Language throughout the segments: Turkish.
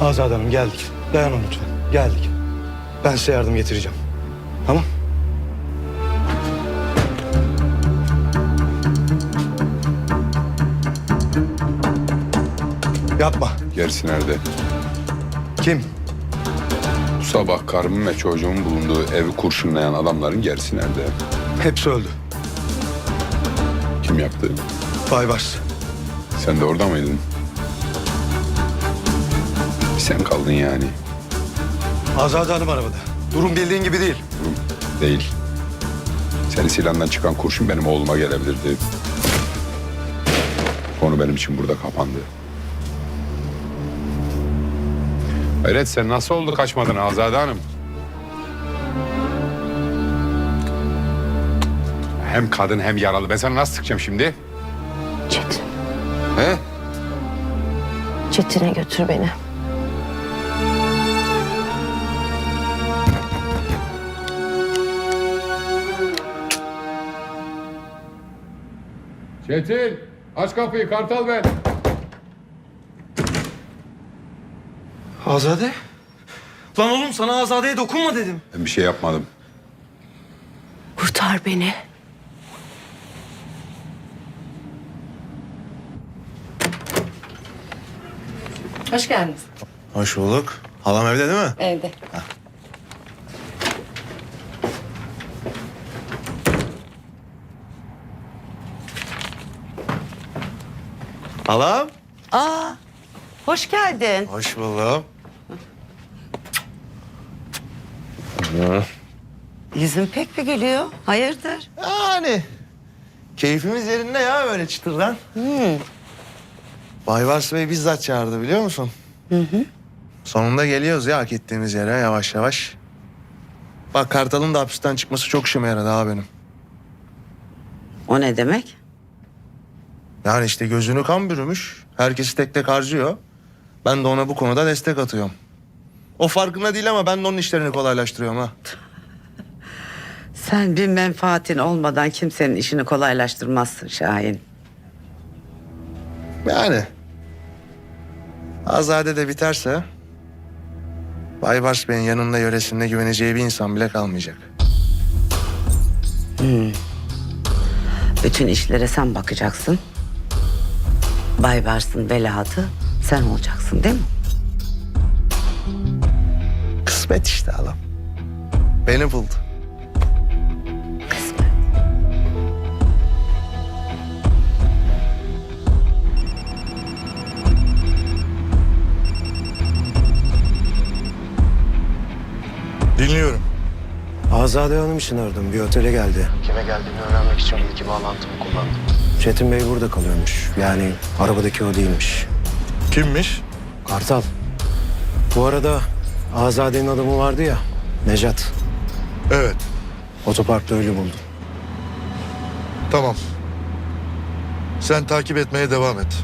Azade Hanım geldik. Dayanın lütfen. Geldik. Ben size yardım getireceğim. Tamam? Yapma. Gerisi nerede? Kim? Bu sabah karımın ve çocuğumun bulunduğu evi kurşunlayan adamların gerisi nerede? Hepsi öldü. Kim yaptı? Baybars. Sen de orada mıydın? Sen kaldın yani. Azade Hanım arabada. Durum bildiğin gibi değil. Değil. Senin silahından çıkan kurşun benim oğluma gelebilirdi. Konu benim için burada kapandı. Hayret sen nasıl oldu kaçmadın Azade Hanım? Hem kadın hem yaralı. Ben sana nasıl sıkacağım şimdi? Çetin. He? Çetin'e götür beni. Çetin aç kapıyı kartal ben. Azade? Lan oğlum sana Azade'ye dokunma dedim. Ben bir şey yapmadım. Kurtar beni. Hoş geldiniz. Hoş bulduk. Halam evde değil mi? Evde. Halam. Aa, hoş geldin. Hoş buldum. Yüzün pek bir gülüyor. Hayırdır? Yani keyfimiz yerinde ya böyle çıtırdan. Baybars Bey bizzat çağırdı biliyor musun? Sonunda geliyoruz ya hak ettiğimiz yere yavaş yavaş. Bak Kartal'ın da hapisten çıkması çok işime yaradı ha benim. O ne demek? Yani işte gözünü kan bürümüş. Herkesi tek tek harcıyor. Ben de ona bu konuda destek atıyorum. O farkında değil ama ben de onun işlerini kolaylaştırıyorum ha. Sen bir menfaatin olmadan kimsenin işini kolaylaştırmazsın Şahin. Yani. Azade de biterse... Baybars Bey'in yanında yöresinde güveneceği bir insan bile kalmayacak. Bütün işlere sen bakacaksın. Baybars'ın velahatı sen olacaksın değil mi? Kısmet işte adam. Beni buldu. Kısmet. Dinliyorum. Azade Hanım için aradım. Bir otele geldi. Kime geldiğini öğrenmek için bilgi bağlantımı kullandım. Çetin Bey burada kalıyormuş. Yani arabadaki o değilmiş. Kimmiş? Kartal. Bu arada Azade'nin adamı vardı ya. Necat. Evet. Otoparkta ölü buldu. Tamam. Sen takip etmeye devam et.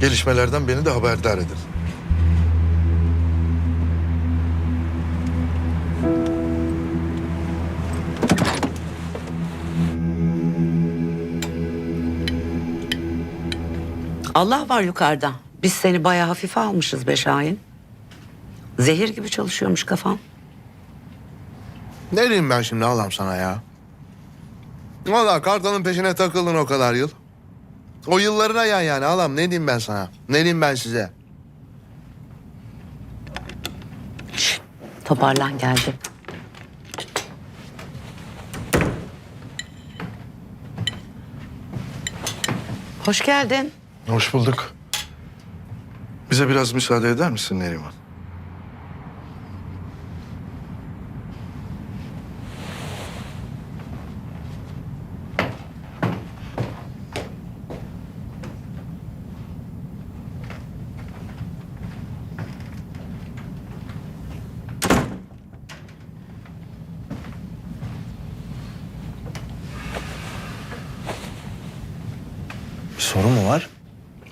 Gelişmelerden beni de haberdar edin. Allah var yukarıda. Biz seni bayağı hafife almışız be Şahin. Zehir gibi çalışıyormuş kafan. Ne diyeyim ben şimdi Allah'ım sana ya? Valla Kartal'ın peşine takıldın o kadar yıl. O yıllarına yan yani Allah'ım ne diyeyim ben sana? Ne diyeyim ben size? Toparlan geldi. Hoş geldin. Hoş bulduk. Bize biraz müsaade eder misin Neriman?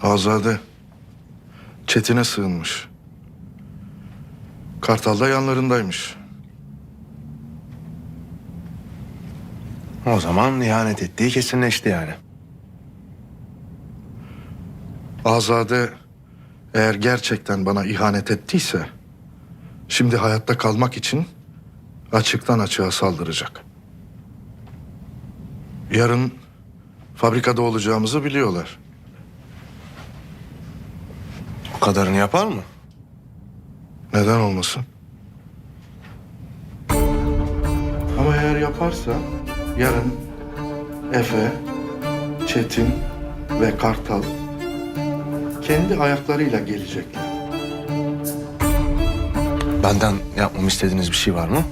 Azade. Çetin'e sığınmış. Kartal da yanlarındaymış. O zaman ihanet ettiği kesinleşti yani. Azade eğer gerçekten bana ihanet ettiyse... ...şimdi hayatta kalmak için açıktan açığa saldıracak. Yarın fabrikada olacağımızı biliyorlar. O kadarını yapar mı? Neden olmasın? Ama eğer yaparsa yarın Efe, Çetin ve Kartal kendi ayaklarıyla gelecekler. Benden yapmamı istediğiniz bir şey var mı?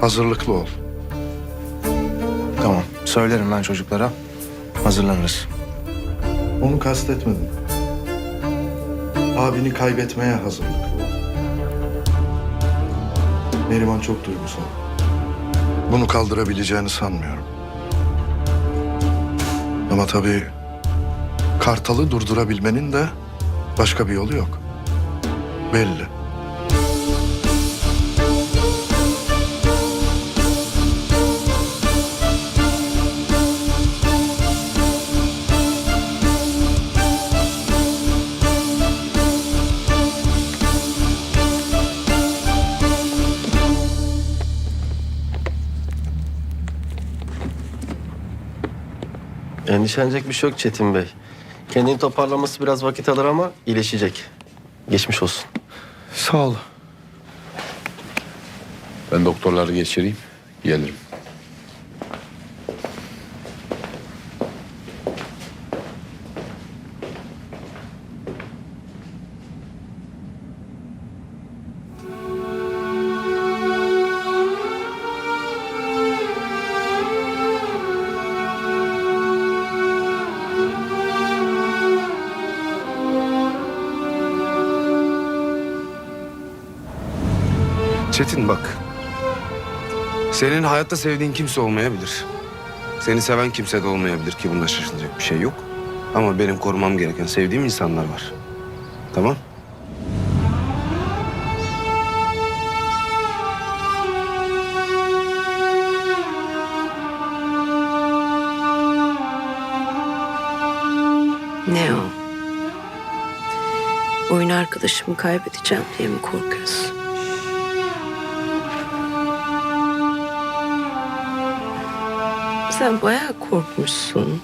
Hazırlıklı ol. Tamam. Söylerim ben çocuklara. Hazırlanırız. Onu kastetmedim. Abini kaybetmeye hazırlıklı ol. Neriman çok duygusal. Bunu kaldırabileceğini sanmıyorum. Ama tabii Kartal'ı durdurabilmenin de başka bir yolu yok. Belli. Endişelenecek bir şey yok Çetin Bey. Kendini toparlaması biraz vakit alır ama iyileşecek. Geçmiş olsun. Sağ ol. Ben doktorları geçireyim. Gelirim. Çetin bak. Senin hayatta sevdiğin kimse olmayabilir. Seni seven kimse de olmayabilir ki bunda şaşılacak bir şey yok. Ama benim korumam gereken sevdiğim insanlar var. Tamam? Ne o? Oyun arkadaşımı kaybedeceğim diye mi korkuyorsun? Sen bayağı korkmuşsun.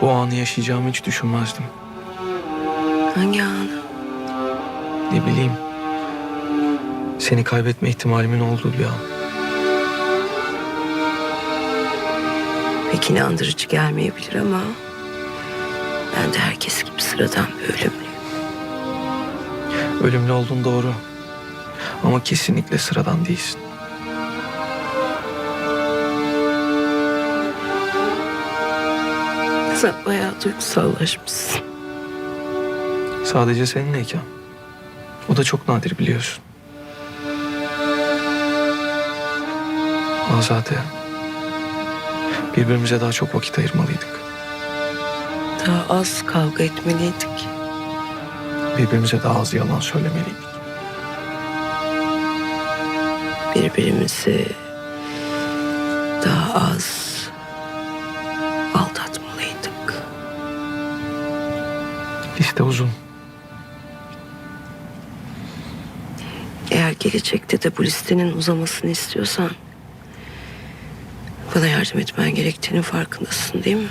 Bu anı yaşayacağımı hiç düşünmezdim. Hangi anı? Ne bileyim. Seni kaybetme ihtimalimin olduğu bir an. Pek inandırıcı gelmeyebilir ama... ...ben de herkes gibi sıradan bir ölümlüyüm. Ölümlü olduğun doğru. Ama kesinlikle sıradan değilsin. Sen bayağı duygusallaşmışsın. Sadece seninleyken. O da çok nadir biliyorsun. Azade. Birbirimize daha çok vakit ayırmalıydık. Daha az kavga etmeliydik. Birbirimize daha az yalan söylemeliydik. Birbirimizi daha az Liste uzun. Eğer gelecekte de bu listenin uzamasını istiyorsan... ...bana yardım etmen gerektiğinin farkındasın değil mi?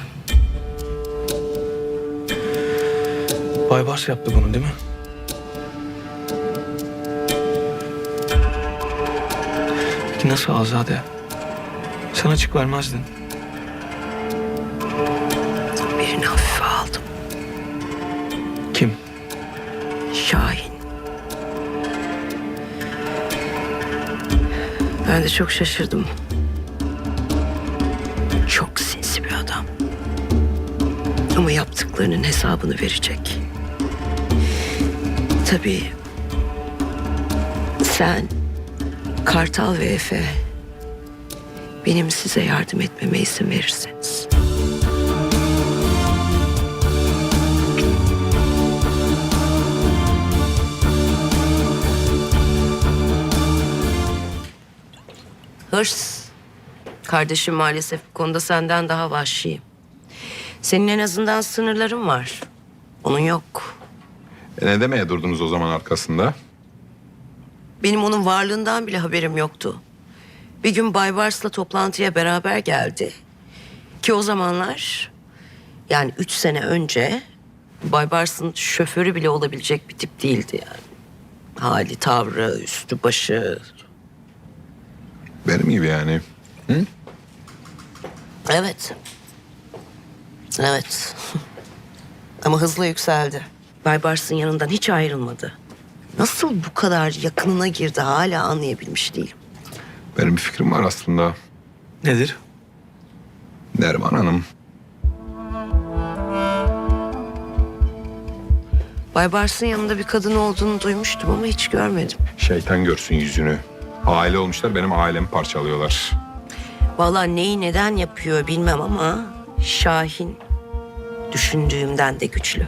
Baybars yaptı bunu değil mi? Peki nasıl Azade? Sen açık vermezdin. Çok şaşırdım. Çok sinsi bir adam. Ama yaptıklarının hesabını verecek. Tabii sen, Kartal ve Efe benim size yardım etmeme izin verirseniz. Hırs Kardeşim maalesef bu konuda senden daha vahşi. Senin en azından sınırların var. Onun yok. E ne demeye durdunuz o zaman arkasında? Benim onun varlığından bile haberim yoktu. Bir gün Baybars'la toplantıya beraber geldi. Ki o zamanlar yani üç sene önce Baybars'ın şoförü bile olabilecek bir tip değildi yani. Hali, tavrı, üstü, başı. Benim gibi yani. Evet. Evet. Ama hızla yükseldi. Baybars'ın yanından hiç ayrılmadı. Nasıl bu kadar yakınına girdi hala anlayabilmiş değilim. Benim bir fikrim var aslında. Nedir? Neriman Hanım. Baybars'ın yanında bir kadın olduğunu duymuştum ama hiç görmedim. Şeytan görsün yüzünü. Aile olmuşlar benim ailemi parçalıyorlar. Vallahi neyi neden yapıyor bilmem ama Şahin düşündüğümden de güçlü.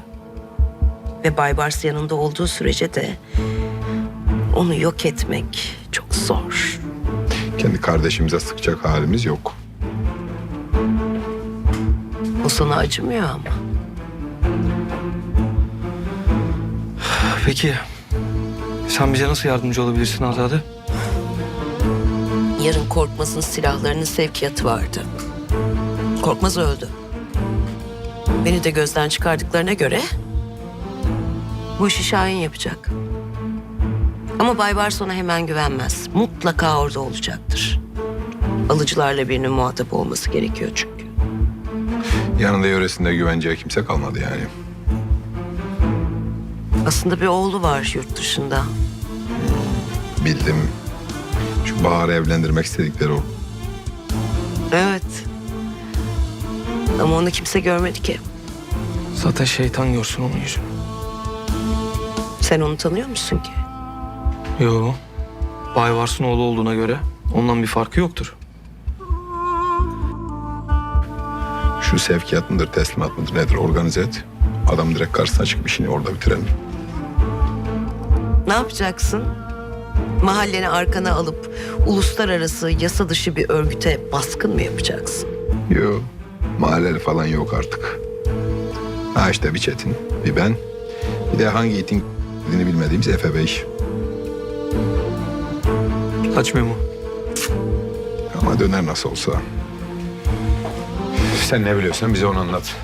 Ve Baybars yanında olduğu sürece de onu yok etmek çok zor. Kendi kardeşimize sıkacak halimiz yok. O sana acımıyor ama. Peki sen bize nasıl yardımcı olabilirsin Azade? Yarın Korkmaz'ın silahlarının sevkiyatı vardı. Korkmaz öldü. Beni de gözden çıkardıklarına göre bu işi Şahin yapacak. Ama Baybars ona hemen güvenmez. Mutlaka orada olacaktır. Alıcılarla birinin muhatap olması gerekiyor çünkü. Yanında yöresinde güvenceye kimse kalmadı yani. Aslında bir oğlu var yurt dışında. Bildim. Şu Bahar'ı evlendirmek istedikleri o. Evet. Ama onu kimse görmedi ki. Zaten şeytan görsün onun yüzünü. Sen onu tanıyor musun ki? Yo. Baybars'ın oğlu olduğuna göre ondan bir farkı yoktur. Şu sevkiyat mıdır, teslimat mıdır nedir organize et. Adam direkt karşısına çıkıp işini orada bitirelim. Ne yapacaksın? Mahalleni arkana alıp uluslararası yasa dışı bir örgüte baskın mı yapacaksın? Yok. Mahalleli falan yok artık. Ha işte bir Çetin, bir ben. Bir de hangi itin dilini bilmediğimiz Efe Bey. Kaçmıyor mu? Ama döner nasıl olsa. Sen ne biliyorsan bize onu anlat.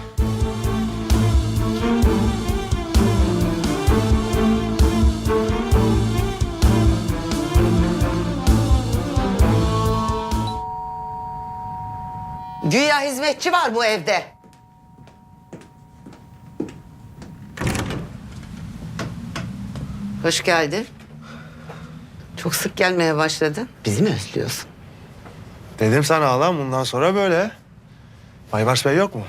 Güya hizmetçi var bu evde. Hoş geldin. Çok sık gelmeye başladın. Bizi mi özlüyorsun? Dedim sana ağlam bundan sonra böyle. Baybars Bey yok mu?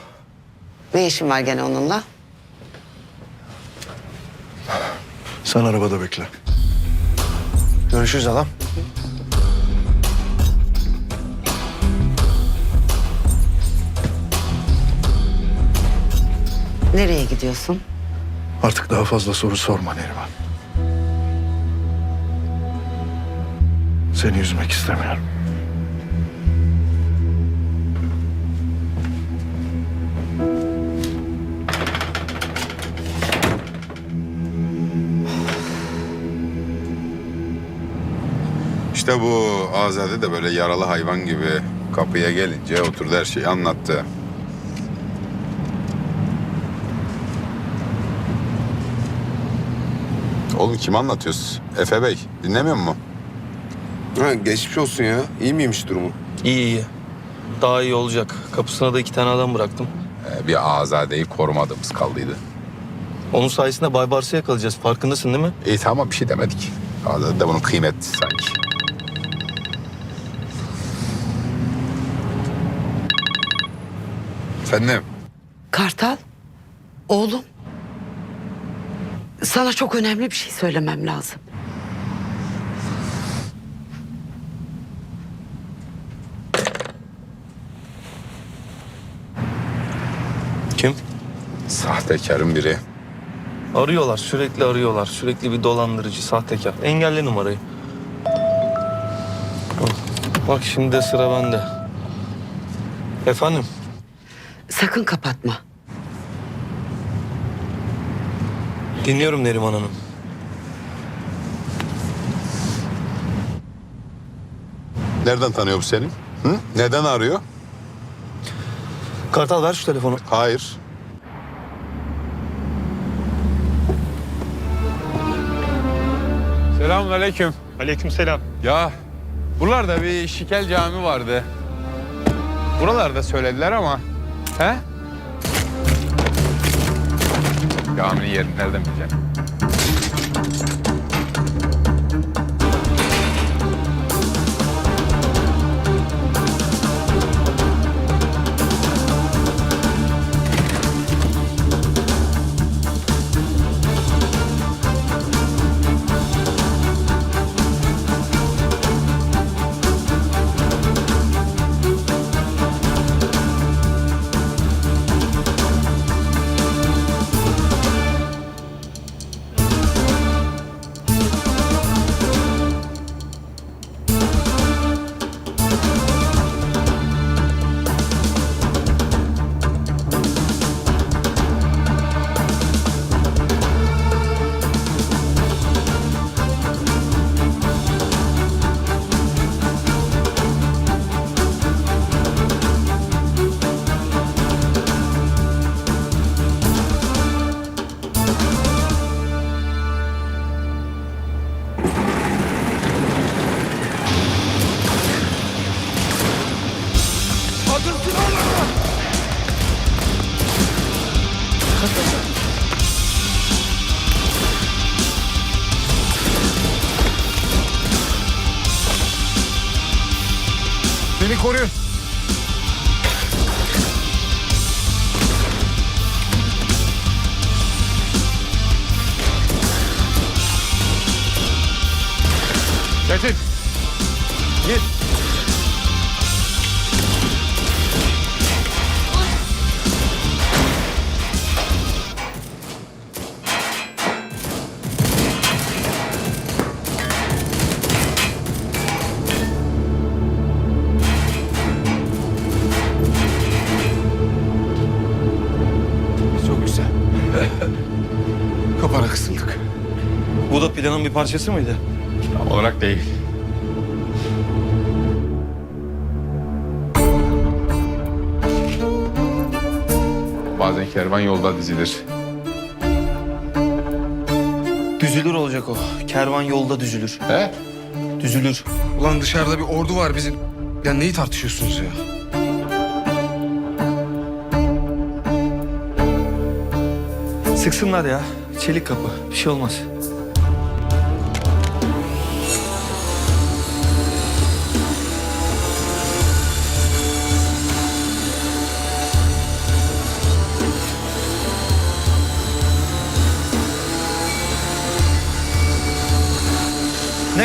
Ne işin var gene onunla? Sen arabada bekle. Görüşürüz ağam. Nereye gidiyorsun? Artık daha fazla soru sorma Neriman. Seni üzmek istemiyorum. İşte bu Azade de böyle yaralı hayvan gibi kapıya gelince oturdu her şeyi anlattı. Oğlum kim anlatıyorsun? Efe Bey dinlemiyor mu? Ha, geçmiş olsun ya. İyi miymiş durumu? İyi iyi. Daha iyi olacak. Kapısına da iki tane adam bıraktım. Ee, bir Azade'yi korumadığımız kaldıydı. Onun sayesinde Baybars'ı yakalayacağız. Farkındasın değil mi? İyi tamam bir şey demedik. Azade de bunun kıymet sanki. Efendim? Kartal, oğlum. Sana çok önemli bir şey söylemem lazım. Kim? Sahtekarın biri. Arıyorlar. Sürekli arıyorlar. Sürekli bir dolandırıcı, sahtekar. Engelle numarayı. Bak, Bak şimdi de sıra bende. Efendim? Sakın kapatma. Dinliyorum Neriman Hanım. Nereden tanıyor bu seni? Hı? Neden arıyor? Kartal ver şu telefonu. Hayır. Selamünaleyküm. Aleykümselam. Ya buralarda bir şikel cami vardı. Buralarda söylediler ama. He? Caminin yerini nereden? Beni koruyun. Planın bir parçası mıydı? Tam olarak değil. Bazen kervan yolda dizilir. Düzülür olacak o. Kervan yolda düzülür. He? Düzülür. Ulan dışarıda bir ordu var bizim. Ya neyi tartışıyorsunuz ya? Sıksınlar ya. Çelik kapı. Bir şey olmaz.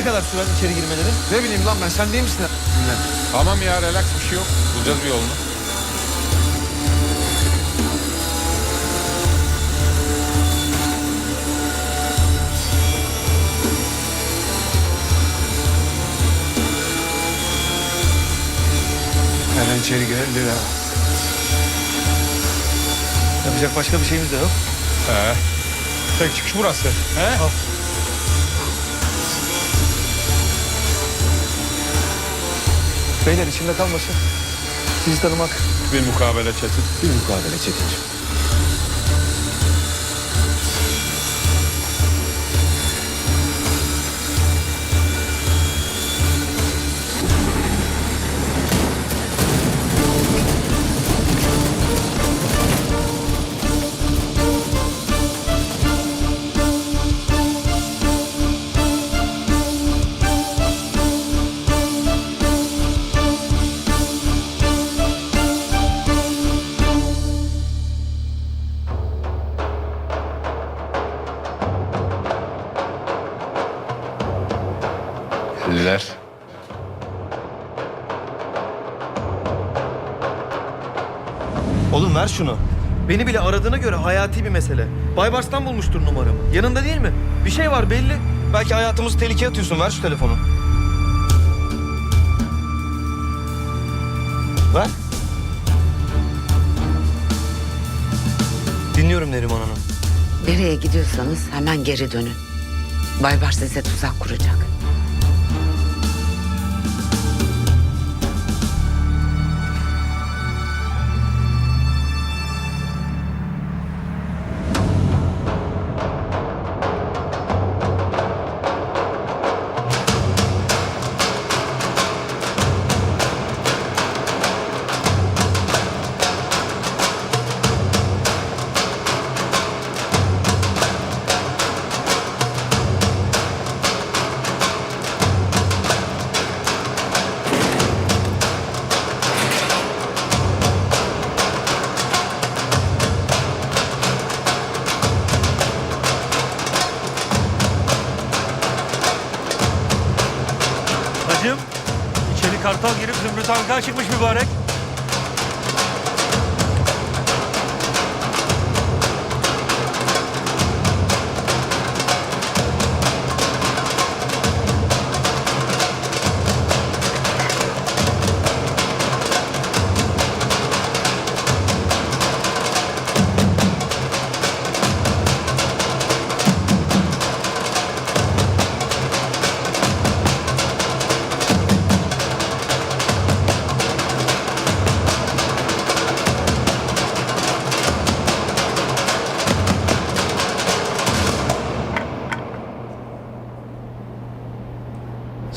Ne kadar sürer içeri girmeleri? Ne bileyim lan ben sen değil misin? Tamam ya relax bir şey yok. Bulacağız bir yolunu. Hemen içeri girelim bir daha. Yapacak başka bir şeyimiz de yok. He. Tek çıkış burası. He? Beyler içimde kalmasın. Sizi tanımak Bir mukabele Çetin. Bir mukabele Çetin'ciğim. Oğlum ver şunu. Beni bile aradığına göre hayati bir mesele. Baybars'tan bulmuştur numaramı. Yanında değil mi? Bir şey var belli. Belki hayatımızı tehlikeye atıyorsun. Ver şu telefonu. Ver. Dinliyorum Neriman Hanım. Nereye gidiyorsanız hemen geri dönün. Baybars size tuzak kuracak.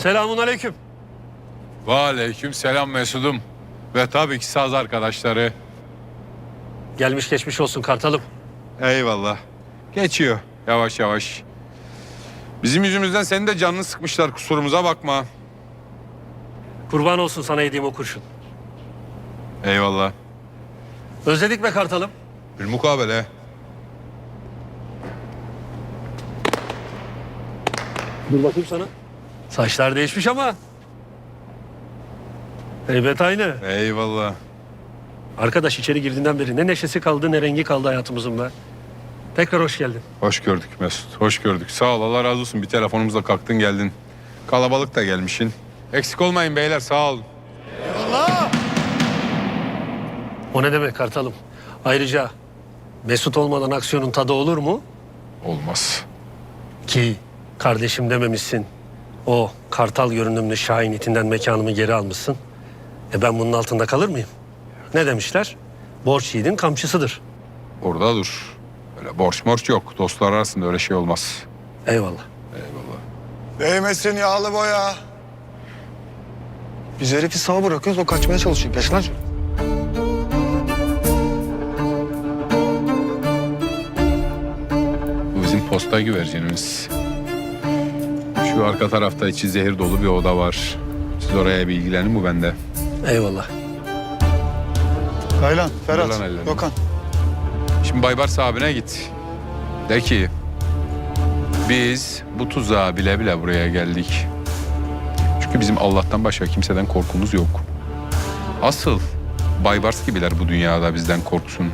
Selamun aleyküm. Ve aleyküm selam Mesud'um. Ve tabii ki saz arkadaşları. Gelmiş geçmiş olsun kartalım. Eyvallah. Geçiyor yavaş yavaş. Bizim yüzümüzden senin de canını sıkmışlar kusurumuza bakma. Kurban olsun sana yediğim o kurşun. Eyvallah. Özledik be kartalım. Bir mukabele. Dur bakayım sana. Saçlar değişmiş ama. Heybet aynı. Eyvallah. Arkadaş içeri girdiğinden beri ne neşesi kaldı ne rengi kaldı hayatımızın be. Tekrar hoş geldin. Hoş gördük Mesut. Hoş gördük. Sağ ol Allah razı olsun. Bir telefonumuzla kalktın geldin. Kalabalık da gelmişsin. Eksik olmayın beyler sağ olun. O ne demek kartalım? Ayrıca Mesut olmadan aksiyonun tadı olur mu? Olmaz. Ki kardeşim dememişsin. O kartal görünümlü Şahin itinden mekanımı geri almışsın. E ben bunun altında kalır mıyım? Ne demişler? Borç yiğidin kamçısıdır. Orada dur. Öyle borç morç yok. Dostlar arasında öyle şey olmaz. Eyvallah. Değmesin yağlı boya. Biz herifi sağ bırakıyoruz o kaçmaya çalışıyor. Geç lan. Bu bizim posta güvercinimiz. Şu arka tarafta içi zehir dolu bir oda var. Siz oraya bir ilgilenin bu bende. Eyvallah. Taylan, Ferhat, Dur lan ellerini. Gökhan. Şimdi Baybars abine git. De ki biz bu tuzağa bile bile buraya geldik. Çünkü bizim Allah'tan başka kimseden korkumuz yok. Asıl Baybars gibiler bu dünyada bizden korksun.